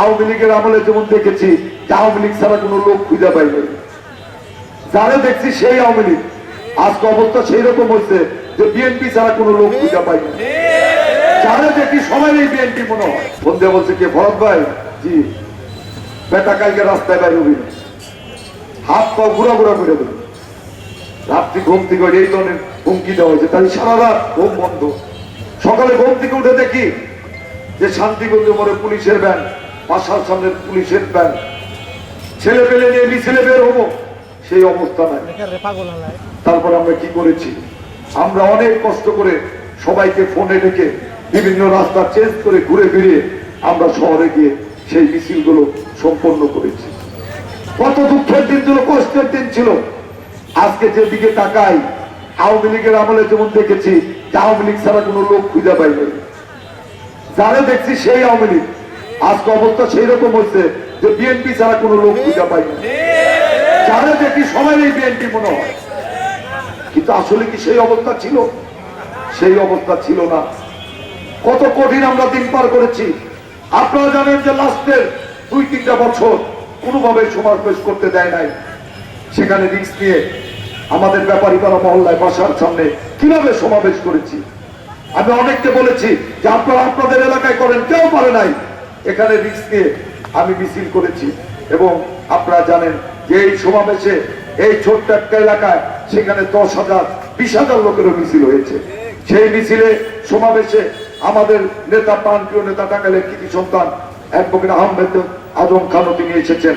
আওয়ামী লীগের আমলে যেমন দেখেছি, যে আওয়ামী লীগ ছাড়া কোনো লোক খুঁজে পাইনি যারা দেখছি সেই আওয়ামী লীগ। আজকে অবস্থা সেই রকম হচ্ছে যে বিএনপি ছাড়া কোনো লোক খুঁজে পাইনি যারা দেখি সবাই বিএনপি মনে হয়। বলছে কে, ভরত ভাই? জি। বেটা, কালকে রাস্তায় বাইরে হবি। হাত পা ঘুরা ঘুরা করে দেবে। রাত্রি ঘুম থেকে এই ধরনের হুমকি দেওয়া হয়েছে। তাই সারা রাত ঘুম বন্ধ। সকালে ঘুম থেকে উঠে দেখি যে শান্তিগঞ্জ মোড়ে পুলিশের ভ্যান বাসার সামনে পুলিশের ভ্যান ছেলে পেলে নিয়ে মিছিলে বের হব সেই অবস্থা নাই। তারপর আমরা কি করেছি? আমরা অনেক কষ্ট করে সবাইকে ফোনে ডেকে বিভিন্ন রাস্তা চেঞ্জ করে ঘুরে ফিরিয়ে আমরা শহরে গিয়ে সেই মিছিলগুলো সম্পন্ন করেছি। কত দুঃখের দিন ছিল কষ্টের দিন ছিল। আজকে যেদিকে তাকাই আওয়ামী লীগের আমলে যেমন দেখেছি যে আওয়ামী লীগ ছাড়া কোনো লোক খুঁজে পাইনি যারা দেখছি সেই আওয়ামী লীগ। আজকে অবস্থা সেই রকম হচ্ছে যে বিএনপি ছাড়া কোনো লোক খুঁজে পাইনি যারা দেখি সবাই এই বিএনপি মনে হয়। কিন্তু আসলে কি সেই অবস্থা ছিল? সেই অবস্থা ছিল না। কত কঠিন আমরা দিন পার করেছি। আপনারা জানেন যে লাস্টের দুই, তিনটা বছর কোনোভাবে সমাবেশ করতে দেয় নাই। সেখানে রিস্ক নিয়ে আমাদের ব্যাপারী পাড়া মহল্লায় বাসার সামনে কীভাবে সমাবেশ করেছি? আমি অনেককে বলেছি যে আপনারা আপনাদের এলাকায় করেন, কেউ পারে নাই। এখানে নিয়ে আমি মিছিল করেছি এবং আপনারা জানেন যে এই সমাবেশে এই ছোট্ট একটা এলাকায় সেখানে দশ হাজার, বিশ হাজার লোকেরও মিছিল হয়েছে। সেই মিছিলে সমাবেশে আমাদের নেতা প্রান্তীয় নেতা টাঙ্গাইলের কৃতি সন্তান অ্যাডভোকেট আহমেদ আজম খানও তিনি এসেছেন।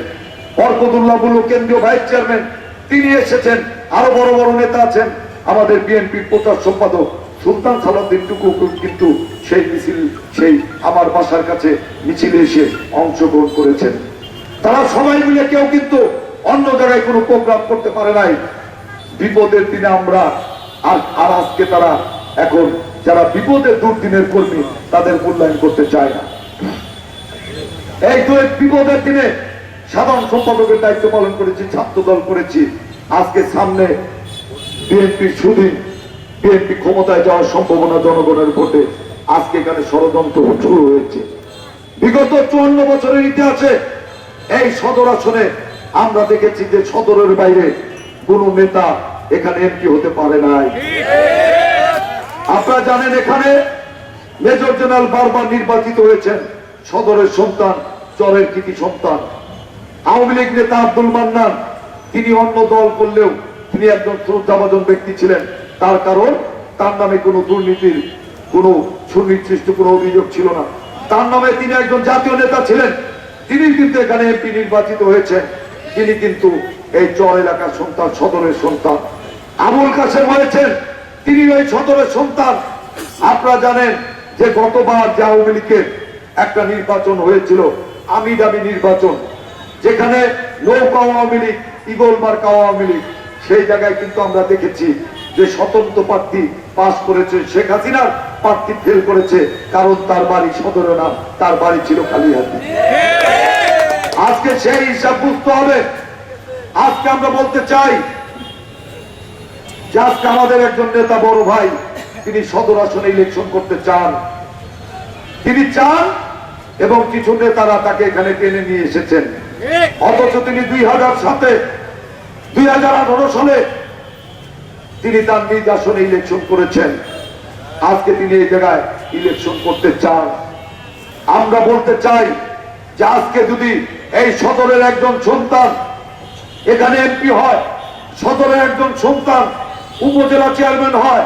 বরকতুল্লাহ বুলু কেন্দ্রীয় ভাইস চেয়ারম্যান তিনি এসেছেন। আরও বড় বড় নেতা আছেন। আমাদের বিএনপির প্রচার সম্পাদক সুলতান সালাউদ্দিন টুকু কিন্তু সেই মিছিল, সেই আমার বাসার কাছে মিছিলে এসে অংশগ্রহণ করেছেন। তারা সবাই মিলে কেউ কিন্তু অন্য জায়গায় কোনো প্রোগ্রাম করতে পারে নাই। বিপদের দিনে আমরা আর আর আজকে তারা এখন যারা বিপদের দুর্দিনের কর্মী, তাদের মূল্যায়ন করতে চায় না। এই তো বিপদের দিনে সাধারণ সম্পাদকের দায়িত্ব পালন করেছি ছাত্র দল করেছি। আজকে সামনে বিএনপির সুদিন বিএনপি ক্ষমতায় যাওয়ার সম্ভাবনা জনগণের ভোটে। আজকে এখানে ষড়যন্ত্র শুরু হয়েছে। বিগত চুয়ান্ন বছরের ইতিহাসে এই সদর আসনে আমরা দেখেছি যে সদরের বাইরে কোন নেতা এখানে এমপি হতে পারে নাই। আপনারা জানেন এখানে মেজর জেনারেল বারবার নির্বাচিত হয়েছেন। সদরের সন্তান, চরের কৃতি সন্তান। আওয়ামী লীগ নেতা আব্দুল মান্নান, তিনি অন্য দল করলেও তিনি একজন শ্রদ্ধাভাজন ব্যক্তি ছিলেন। তার কারণ তার নামে কোনো দুর্নীতির কোনো সুনির্দিষ্ট কোনো অভিযোগ ছিল না। তার নামে তিনি একজন জাতীয় নেতা ছিলেন। তিনি কিন্তু এখানে এমপি নির্বাচিত হয়েছেন। তিনি কিন্তু এই চর এলাকার সন্তান, সদরের সন্তান। আবুল কাসেম হয়েছেন। তিনি ওই সদরের সন্তান। আপনারা জানেন যে গতবার যে আওয়ামী লীগের একটা নির্বাচন হয়েছিল আমি দামি নির্বাচন, যেখানে নৌকা আওয়ামী লীগ, ইগল মার্কা আওয়ামী লীগ, সেই জায়গায় কিন্তু আমরা দেখেছি যে স্বতন্ত্র প্রার্থী পাশ করেছে শেখ হাসিনার। প্রার্থী ফেল করেছে, কারণ তার বাড়ি সদরে নাম, তার বাড়ি ছিল কালিহাতি। আজকে সেই হিসাব বুঝতে হবে। আজকে আমরা বলতে চাই যে আজকে আমাদের একজন নেতা বড় ভাই, তিনি সদর আসনে ইলেকশন করতে চান। তিনি চান এবং কিছু নেতারা তাকে এখানে টেনে নিয়ে এসেছেন। অথচ তিনি দুই হাজার সাতে, দুই হাজার আঠারো সালে তিনি তার নিজ আসনে ইলেকশন করেছেন। আজকে তিনি এই জায়গায় ইলেকশন করতে চান। আমরা বলতে চাই যে আজকে যদি এই সদরের একজন সন্তান এখানে এমপি হয়, সদরের একজন সন্তান উপজেলা চেয়ারম্যান হয়,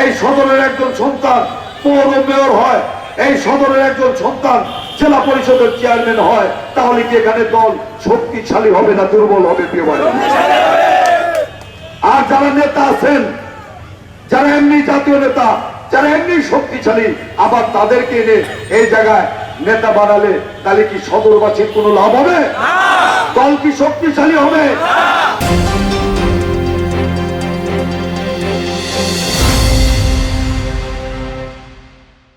এই সদরের একজন সন্তান পৌর মেয়র হয়, এই সদরের একজন সন্তান জেলা পরিষদের চেয়ারম্যান হয়, তাহলে কি এখানে দল শক্তিশালী হবে না দুর্বল হবে, প্রিয় আর যারা নেতা আছেন, যারা এমনি জাতীয় নেতা যারা এমনি শক্তিশালী আবার তাদেরকে এনে এই জায়গায় নেতা বানালে তাহলে কি সদরবাসীর কোনো লাভ হবে? দল কি শক্তিশালী হবে?